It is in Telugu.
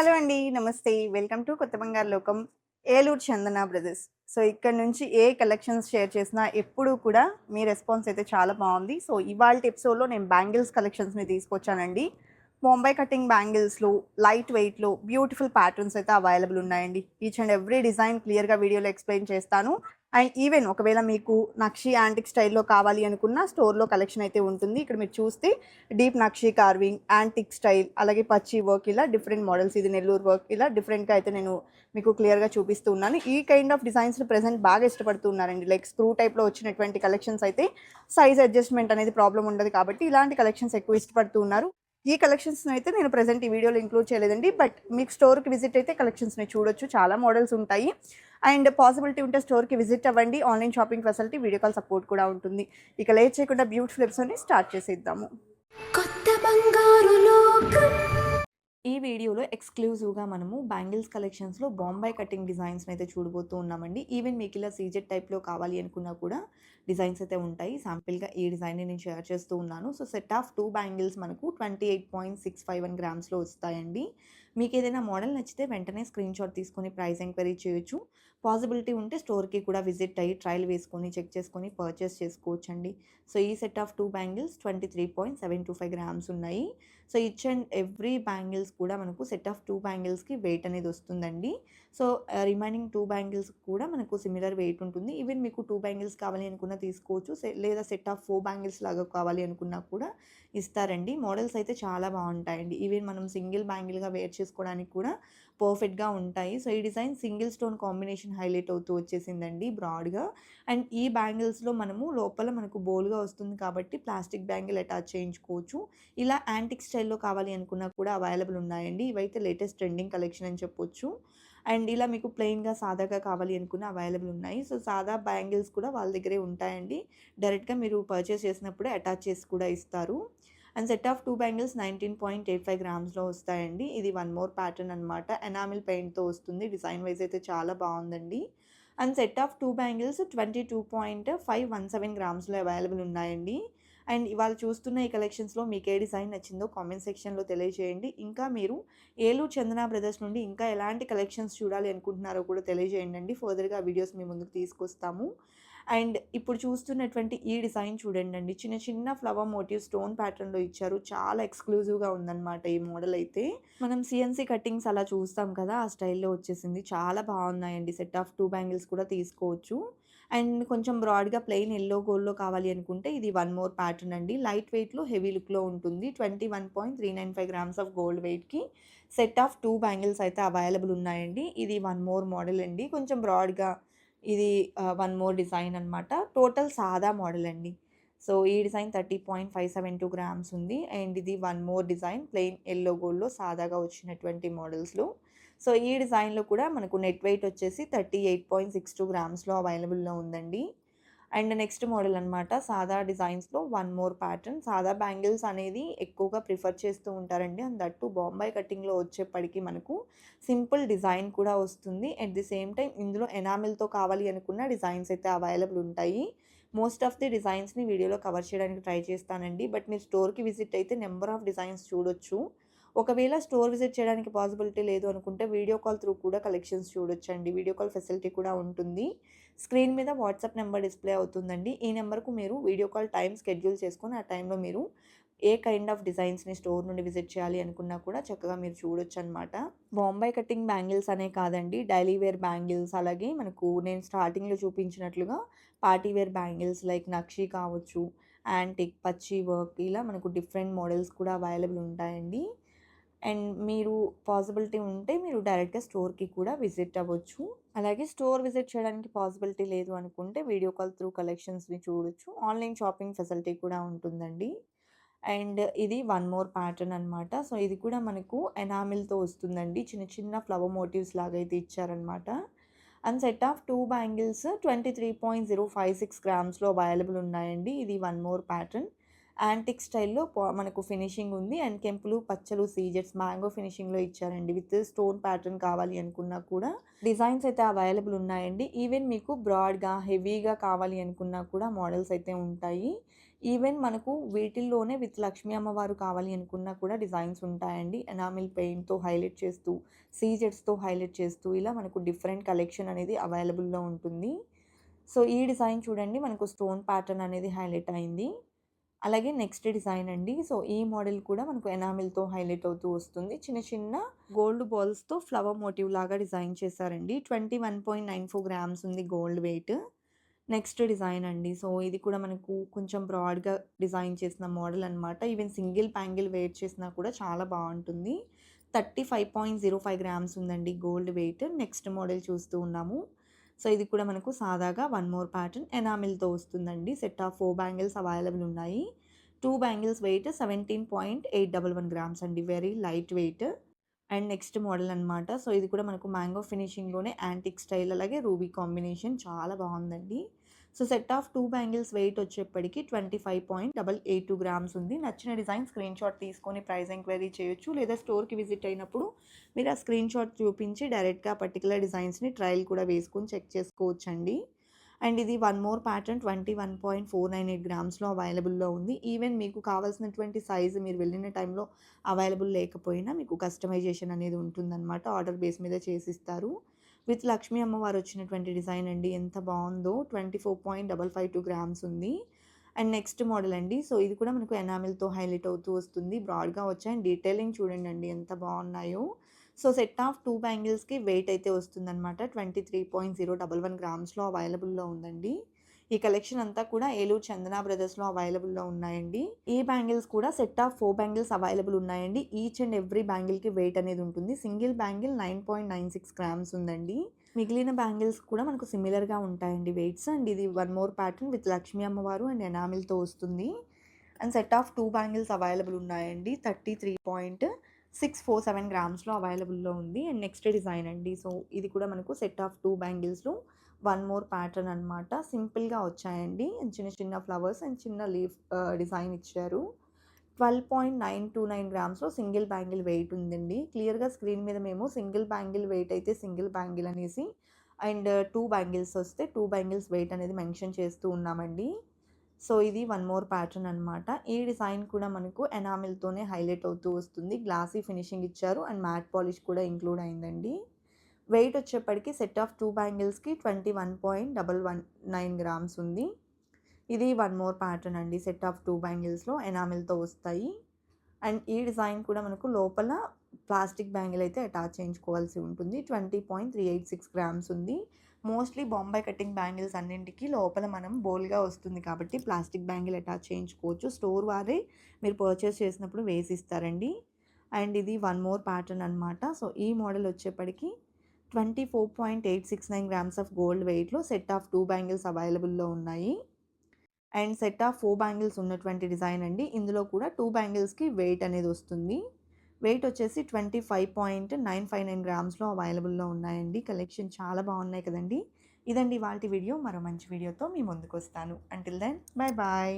హలో అండి నమస్తే. వెల్కమ్ టు కొత్త బంగారు లోకం. ఏలూరు చందన బ్రదర్స్. సో ఇక్కడ నుంచి ఏ కలెక్షన్స్ షేర్ చేసినా ఎప్పుడూ కూడా మీ రెస్పాన్స్ అయితే చాలా బాగుంది. సో ఇవాళ ఎపిసోడ్లో నేను బ్యాంగిల్స్ కలెక్షన్స్ని తీసుకొచ్చానండి. ముంబై కటింగ్ బ్యాంగిల్స్లో లైట్ వెయిట్లో బ్యూటిఫుల్ ప్యాటర్న్స్ అయితే అవైలబుల్ ఉన్నాయండి. ఈచ్ అండ్ ఎవ్రీ డిజైన్ క్లియర్గా వీడియోలో ఎక్స్ప్లెయిన్ చేస్తాను. అండ్ ఈవెన్ ఒకవేళ మీకు నక్షి యాంటిక్ స్టైల్లో కావాలి అనుకున్న స్టోర్లో కలెక్షన్ అయితే ఉంటుంది. ఇక్కడ మీరు చూస్తే deep nakshi carving antique style అలాగే పచ్చి వర్క్ ఇలా డిఫరెంట్ మోడల్స్ ఇది నెల్లూరు వర్క్ ఇలా డిఫరెంట్గా అయితే నేను మీకు క్లియర్గా చూపిస్తూ ఉన్నాను. ఈ కైండ్ ఆఫ్ డిజైన్స్ ప్రజెంట్ బాగా ఇష్టపడుతున్నారండి లైక్ స్క్రూ టైప్లో వచ్చినటువంటి కలెక్షన్స్ అయితే సైజ్ అడ్జస్ట్మెంట్ అనేది ప్రాబ్లం ఉండదు కాబట్టి ఇలాంటి కలెక్షన్స్ ఎక్కువ ఇష్టపడుతున్నారు ఈ కలెక్షన్స్ని అయితే నేను ప్రజెంట్ ఈ వీడియోలో ఇంక్లూడ్ చేయలేదండి బట్ మీకు స్టోర్కి విజిట్ అయితే కలెక్షన్స్ని చూడొచ్చు. చాలా మోడల్స్ ఉంటాయి. అండ్ పాసిబిలిటీ ఉంటే స్టోర్కి విజిట్ అవ్వండి. Online shopping facility video call support కూడా ఉంటుంది. ఇక లేట్ చేయకుండా బ్యూటిఫుల్ ఎపిసోడ్ని స్టార్ట్ చేసేద్దాము. కొత్త బంగారు లోకం ఈ వీడియోలో ఎక్స్క్లూజివ్గా మనము బ్యాంగిల్స్ కలెక్షన్స్లో బాంబాయి కటింగ్ డిజైన్స్ని అయితే చూడబోతూ ఉన్నామండి. ఈవెన్ మీకు ఇలా సీజెడ్ టైప్లో కావాలి అనుకున్నా కూడా డిజైన్స్ అయితే ఉంటాయి. శాంపిల్గా ఈ డిజైన్ని నేను షేర్ చేస్తూ ఉన్నాను. So set of two bangles మనకు twenty eight point six five one గ్రామ్స్లో వస్తాయండి. మీకు ఏదైనా మోడల్ నచ్చితే వెంటనే స్క్రీన్ షాట్ తీసుకొని ప్రైస్ ఎంక్వైరీ చేయొచ్చు. పాసిబిలిటీ ఉంటే స్టోర్కి కూడా విజిట్ అయ్యి ట్రయల్ వేసుకొని చెక్ చేసుకొని పర్చేస్ చేసుకోవచ్చండి. సో ఈ set of two bangles twenty three point seven two five grams ఉన్నాయి. So each and every bangles కూడా మనకు సెట్ ఆఫ్ టూ బ్యాంగిల్స్కి వెయిట్ అనేది వస్తుందండి. సో రిమైనింగ్ టూ బ్యాంగిల్స్ కూడా మనకు సిమిలర్ వెయిట్ ఉంటుంది. ఈవెన్ మీకు టూ బ్యాంగిల్స్ కావాలి అనుకున్నా తీసుకోవచ్చు. లేదా సెట్ ఆఫ్ ఫోర్ బ్యాంగిల్స్ లాగా కావాలి అనుకున్నా కూడా ఇస్తారండి. మోడల్స్ అయితే చాలా బాగుంటాయండి. ఈవెన్ మనం సింగిల్ బ్యాంగిల్గా వేర్ చేసుకోవడానికి కూడా పర్ఫెక్ట్గా ఉంటాయి. సో ఈ design single stone combination highlight అవుతూ వచ్చేసిందండి బ్రాడ్గా. అండ్ ఈ బ్యాంగిల్స్లో మనము లోపల మనకు బోల్గా వస్తుంది కాబట్టి ప్లాస్టిక్ బ్యాంగిల్ అటాచ్ చేయించుకోవచ్చు. ఇలా యాంటిక్ స్టైల్లో కావాలి అనుకున్నా కూడా అవైలబుల్ ఉన్నాయండి. ఇవైతే లేటెస్ట్ ట్రెండింగ్ కలెక్షన్ అని చెప్పొచ్చు. అండ్ ఇలా మీకు ప్లెయిన్గా సాదాగా కావాలి అనుకున్న అవైలబుల్ ఉన్నాయి. సో సాదా బ్యాంగిల్స్ కూడా వాళ్ళ దగ్గరే ఉంటాయండి. డైరెక్ట్గా మీరు పర్చేస్ చేసినప్పుడే అటాచ్ చేసి కూడా ఇస్తారు. And set of two bangles nineteen point eight five గ్రామ్స్లో వస్తాయండి. ఇది వన్ మోర్ ప్యాటర్న్ అనమాట ఎనామిల్ పెయింట్తో వస్తుంది. డిజైన్ వైజ్ అయితే చాలా బాగుందండి. And set of two bangles twenty two point five one seven గ్రామ్స్లో available ఉన్నాయండి. అండ్ ఇవాళ చూస్తున్న ఈ కలెక్షన్స్లో మీకు ఏ డిజైన్ నచ్చిందో కామెంట్ సెక్షన్లో తెలియజేయండి. ఇంకా మీరు ఏలూరు చందన బ్రదర్స్ నుండి ఇంకా ఎలాంటి కలెక్షన్స్ చూడాలి అనుకుంటున్నారో కూడా తెలియజేయండి అండి ఫర్దర్గా వీడియోస్ మీ ముందుకు తీసుకొస్తాము. అండ్ ఇప్పుడు చూస్తున్నటువంటి ఈ డిజైన్ చూడండి అండి చిన్న చిన్న ఫ్లవర్ మోటివ్ స్టోన్ ప్యాటర్న్లో ఇచ్చారు. చాలా ఎక్స్క్లూజివ్గా ఉందన్నమాట ఈ మోడల్ అయితే. మనం సిఎన్సీ కట్టింగ్స్ అలా చూస్తాం కదా ఆ స్టైల్లో వచ్చేసింది. చాలా బాగున్నాయండి. సెట్ ఆఫ్ టూ బ్యాంగిల్స్ కూడా తీసుకోవచ్చు. అండ్ కొంచెం బ్రాడ్గా ప్లెయిన్ ఎల్లో గోల్డ్లో కావాలి అనుకుంటే ఇది వన్ మోర్ ప్యాటర్న్ అండి. లైట్ వెయిట్లో హెవీ లుక్లో ఉంటుంది. Twenty one point three nine five grams of gold వెయిట్కి set of two bangles అయితే అవైలబుల్ ఉన్నాయండి. ఇది వన్ మోర్ మోడల్ అండి. కొంచెం బ్రాడ్గా ఇది వన్ మోర్ డిజైన్ అనమాట టోటల్ సాదా మోడల్ అండి. సో ఈ design thirty point five seven two grams ఉంది. అండ్ ఇది one more design plain yellow గోల్డ్లో సాదాగా వచ్చినటువంటి మోడల్స్లో. సో ఈ డిజైన్లో కూడా మనకు నెట్ వెయిట్ వచ్చేసి thirty eight point six two గ్రామ్స్లో అవైలబుల్లో ఉందండి. అండ్ నెక్స్ట్ మోడల్ అనమాట సాదా డిజైన్స్లో వన్ మోర్ ప్యాటర్న్. సాదా బ్యాంగిల్స్ అనేది ఎక్కువగా ప్రిఫర్ చేస్తూ ఉంటారండి. అండ్ దట్టు బాంబాయి కటింగ్లో వచ్చేప్పటికి మనకు సింపుల్ డిజైన్ కూడా వస్తుంది. అట్ ది సేమ్ టైం ఇందులో ఎనామిల్తో కావాలి అనుకున్న డిజైన్స్ అయితే అవైలబుల్ ఉంటాయి. మోస్ట్ ఆఫ్ ది డిజైన్స్ని వీడియోలో కవర్ చేయడానికి ట్రై చేస్తానండి. బట్ మీరు స్టోర్కి విజిట్ అయితే నెంబర్ ఆఫ్ డిజైన్స్ చూడొచ్చు. ఒకవేళ స్టోర్ విజిట్ చేయడానికి పాసిబిలిటీ లేదు అనుకుంటే వీడియో కాల్ త్రూ కూడా కలెక్షన్స్ చూడొచ్చండి. వీడియో కాల్ ఫెసిలిటీ కూడా ఉంటుంది. స్క్రీన్ మీద వాట్సాప్ నెంబర్ డిస్ప్లే అవుతుందండి. ఈ నెంబర్కు మీరు వీడియో కాల్ టైం షెడ్యూల్ చేసుకొని ఆ టైంలో మీరు ఏ కైండ్ ఆఫ్ డిజైన్స్ని స్టోర్ నుండి విజిట్ చేయాలి అనుకున్నా కూడా చక్కగా మీరు చూడొచ్చు అనమాట బాంబాయి కటింగ్ బ్యాంగిల్స్ అనే కాదండి. డైలీ వేర్ బ్యాంగిల్స్ అలాగే మనకు నేను స్టార్టింగ్లో చూపించినట్లుగా party wear bangles like nakshi కావచ్చు యాంటిక్ పచ్చి వర్క్ ఇలా మనకు డిఫరెంట్ మోడల్స్ కూడా అవైలబుల్ ఉంటాయండి. అండ్ మీరు పాసిబిలిటీ ఉంటే మీరు డైరెక్ట్గా స్టోర్కి కూడా విజిట్ అవ్వచ్చు. అలాగే స్టోర్ విజిట్ చేయడానికి పాసిబిలిటీ లేదు అనుకుంటే వీడియో కాల్ త్రూ కలెక్షన్స్ని చూడొచ్చు. ఆన్లైన్ షాపింగ్ ఫెసిలిటీ కూడా ఉంటుందండి. అండ్ ఇది వన్ మోర్ ప్యాటర్న్ అనమాట సో ఇది కూడా మనకు ఎనామిల్తో వస్తుందండి. చిన్న చిన్న ఫ్లవర్ మోటివ్స్ లాగా అయితే ఇచ్చారనమాట and set of two bangles twenty three point zero five six గ్రామ్స్లో available ఉన్నాయండి. ఇది వన్ మోర్ ప్యాటర్న్. యాంటిక్ స్టైల్లో మనకు ఫినిషింగ్ ఉంది. అండ్ కెంపులు పచ్చలు సీజెట్స్ మ్యాంగో ఫినిషింగ్లో ఇచ్చారండి. విత్ స్టోన్ ప్యాటర్న్ కావాలి అనుకున్నా కూడా. డిజైన్స్ అయితే అవైలబుల్ ఉన్నాయండి. ఈవెన్ మీకు బ్రాడ్గా హెవీగా కావాలి అనుకున్నా కూడా మోడల్స్ అయితే ఉంటాయి. ఈవెన్ మనకు వీటిల్లోనే విత్ లక్ష్మీ అమ్మవారు కావాలి అనుకున్నా కూడా డిజైన్స్ ఉంటాయండి. ఎనామిల్ పెయింట్తో హైలైట్ చేస్తూ సీజెట్స్తో హైలైట్ చేస్తూ ఇలా మనకు డిఫరెంట్ కలెక్షన్ అనేది అవైలబుల్లో ఉంటుంది. సో ఈ డిజైన్ చూడండి. మనకు స్టోన్ ప్యాటర్న్ అనేది హైలైట్ అయింది. అలాగే నెక్స్ట్ డిజైన్ అండి. సో ఈ మోడల్ కూడా మనకు ఎనామిల్తో హైలైట్ అవుతూ వస్తుంది. చిన్న చిన్న గోల్డ్ బాల్స్తో ఫ్లవర్ మోటివ్ లాగా డిజైన్ చేశారండి. Twenty one point nine four grams ఉంది గోల్డ్ వెయిట్. నెక్స్ట్ డిజైన్ అండి. సో ఇది కూడా మనకు కొంచెం బ్రాడ్గా డిజైన్ చేసిన మోడల్ అనమాట ఈవెన్ సింగిల్ ప్యాంగిల్ వెయిట్ చేసినా కూడా చాలా బాగుంటుంది. Thirty five point zero five grams ఉందండి గోల్డ్ వెయిట్. నెక్స్ట్ మోడల్ చూస్తూ ఉన్నాము. సో ఇది కూడా మనకు సాదాగా వన్ మోర్ ప్యాటర్న్ ఎనామిల్తో వస్తుందండి. Set of four bangles available ఉన్నాయి. Two bangles weight seventeen point eight double one grams అండి. Very light weight and next model అనమాట సో ఇది కూడా మనకు మ్యాంగో ఫినిషింగ్లోనే యాంటిక్ స్టైల్ అలాగే రూబీ కాంబినేషన్ చాలా బాగుందండి. So set of two bangles weight వచ్చేప్పటికి twenty five point double eight two grams ఉంది. నచ్చిన డిజైన్ స్క్రీన్ షాట్ తీసుకొని ప్రైస్ ఎంక్వైరీ చేయొచ్చు. లేదా స్టోర్కి విజిట్ అయినప్పుడు మీరు ఆ స్క్రీన్ షాట్ చూపించి డైరెక్ట్గా పర్టికులర్ డిజైన్స్ని ట్రయల్ కూడా వేసుకొని చెక్ చేసుకోవచ్చండి. అండ్ ఇది one more pattern twenty one point four nine eight గ్రామ్స్లో అవైలబుల్లో ఉంది. ఈవెన్ మీకు కావాల్సినటువంటి సైజు మీరు వెళ్ళిన టైంలో అవైలబుల్ లేకపోయినా మీకు కస్టమైజేషన్ అనేది ఉంటుందన్నమాట. ఆర్డర్ బేస్ మీద చేసిస్తారు. విత్ లక్ష్మీ అమ్మవారు వచ్చినటువంటి డిజైన్ అండి. ఎంత బాగుందో. Twenty four point double five two grams ఉంది. అండ్ నెక్స్ట్ మోడల్ అండి. సో ఇది కూడా మనకు ఎనామిల్తో హైలైట్ అవుతూ వస్తుంది. బ్రాడ్గా వచ్చాయి. అండ్ డీటెయిలింగ్ చూడండి అండి. ఎంత బాగున్నాయో. సో సెట్ ఆఫ్ టూ బ్యాంగిల్స్కి వెయిట్ అయితే వస్తుందన్నమాట. Twenty three point zero double one గ్రామ్స్లో అవైలబుల్లో ఉందండి. ఈ కలెక్షన్ అంతా కూడా ఏలూరు చందన బ్రదర్స్లో అవైలబుల్లో ఉన్నాయండి. ఈ బ్యాంగిల్స్ కూడా set of four bangles available ఉన్నాయండి. ఈచ్ అండ్ ఎవ్రీ బ్యాంగిల్కి వెయిట్ అనేది ఉంటుంది. Single bangle nine point nine six grams ఉందండి. మిగిలిన బ్యాంగిల్స్ కూడా మనకు సిమిలర్గా ఉంటాయండి వెయిట్స్. అండ్ ఇది one more pattern with Lakshmi అమ్మవారు అండ్ ఎనామిల్తో వస్తుంది. And set of two bangles available ఉన్నాయండి. Thirty three point six four seven గ్రామ్స్లో అవైలబుల్లో ఉంది. అండ్ నెక్స్ట్ డిజైన్ అండి. సో ఇది కూడా మనకు set of two బ్యాంగిల్స్లో one more pattern అనమాట సింపుల్గా వచ్చాయండి. చిన్న చిన్న ఫ్లవర్స్ అండ్ చిన్న లీఫ్ డిజైన్ ఇచ్చారు. Twelve point nine two nine గ్రామ్స్లో single bangle weight ఉందండి. క్లియర్గా స్క్రీన్ మీద మేము సింగిల్ బ్యాంగిల్ వెయిట్ అయితే సింగిల్ బ్యాంగిల్ అనేసి అండ్ టూ బ్యాంగిల్స్ వస్తే టూ బ్యాంగిల్స్ వెయిట్ అనేది మెన్షన్ చేస్తూ ఉన్నామండి. సో ఇది వన్ మోర్ ప్యాటర్న్ అనమాట ఈ డిజైన్ కూడా మనకు ఎనామిల్తోనే హైలైట్ అవుతూ వస్తుంది. గ్లాసీ ఫినిషింగ్ ఇచ్చారు అండ్ మ్యాట్ పాలిష్ కూడా ఇంక్లూడ్ అయిందండి. వెయిట్ వచ్చేప్పటికి set of two బ్యాంగిల్స్కి twenty one point double one nine grams ఉంది. ఇది వన్ మోర్ ప్యాటర్న్ అండి. సెట్ ఆఫ్ టూ బ్యాంగిల్స్లో ఎనామిల్తో వస్తాయి. అండ్ ఈ డిజైన్ కూడా మనకు లోపల ప్లాస్టిక్ బ్యాంగిల్ అయితే అటాచ్ చేయించుకోవాల్సి ఉంటుంది. Twenty point three eight six grams ఉంది. మోస్ట్లీ బాంబే కటింగ్ బ్యాంగిల్స్ అన్నింటికి లోపల మనం బోల్గా వస్తుంది కాబట్టి ప్లాస్టిక్ బ్యాంగిల్ అటాచ్ చేయించుకోవచ్చు. స్టోర్ వారే మీరు పర్చేస్ చేసినప్పుడు వేసిస్తారండి. అండ్ ఇది వన్ మోర్ ప్యాటర్న్ అనమాట సో ఈ మోడల్ వచ్చేప్పటికి twenty four point eight six nine grams of gold వెయిట్లో సెట్ ఆఫ్ టూ బ్యాంగిల్స్ అవైలబుల్లో ఉన్నాయి. And set of four bangles ఉన్నటువంటి డిజైన్ అండి. ఇందులో కూడా టూ బ్యాంగిల్స్కి వెయిట్ అనేది వస్తుంది. వెయిట్ వచ్చేసి twenty five point nine five nine గ్రామ్స్లో అవైలబుల్లో ఉన్నాయండి. కలెక్షన్ చాలా బాగున్నాయి కదండి. ఇదండి వాటి వీడియో మరో మంచి వీడియోతో మీ ముందుకు వస్తాను. Until then bye bye